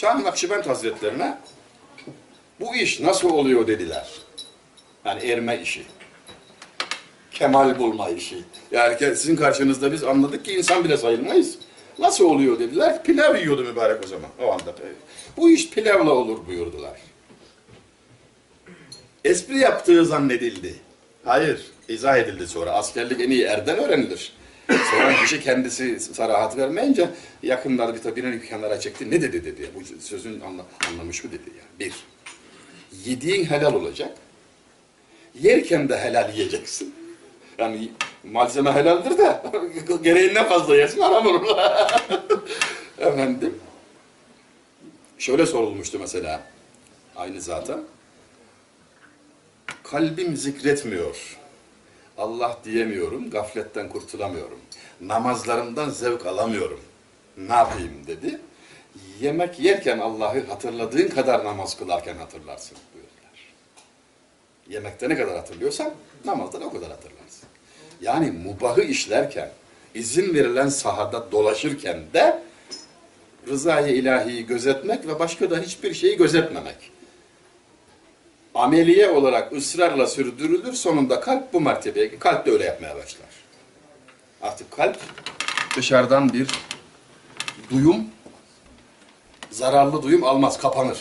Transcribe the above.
Şah Nakşibend Hazretlerine bu iş nasıl oluyor dediler. Yani erme işi. Kemal bulma işi. Yani sizin karşınızda biz anladık ki insan bile sayılmayız. Nasıl oluyor dediler. Pilav yiyordu mübarek o zaman. O anda. Bu iş pilavla olur buyurdular. Espri yaptığı zannedildi. Hayır, izah edildi sonra. Askerlik en iyi erden öğrenilir. Sonra kişi kendisi sarahat vermeyince yakınlar bir tabi birini kenara çekti. Ne dedi dedi. Bu sözün anla, anlamış mı dedi ya. Bir, yediğin helal olacak. Yerken de helal yiyeceksin. Yani malzeme helaldir de gereğinden fazla yersin haram olur. Efendim. Şöyle sorulmuştu mesela aynı zaten. Kalbim zikretmiyor. Allah diyemiyorum, gafletten kurtulamıyorum. Namazlarımdan zevk alamıyorum. Ne yapayım dedi. Yemek yerken Allah'ı hatırladığın kadar namaz kılarken hatırlarsın buyurdular. Yemekte ne kadar hatırlıyorsan namazda da o kadar hatırlarsın. Yani mubahı işlerken, izin verilen sahada dolaşırken de rızayı ilahiyi gözetmek ve başka da hiçbir şeyi gözetmemek ameliye olarak ısrarla sürdürülür. Sonunda kalp bu mertebeye, kalp de öyle yapmaya başlar. Artık kalp dışarıdan bir duyum, zararlı duyum almaz, kapanır.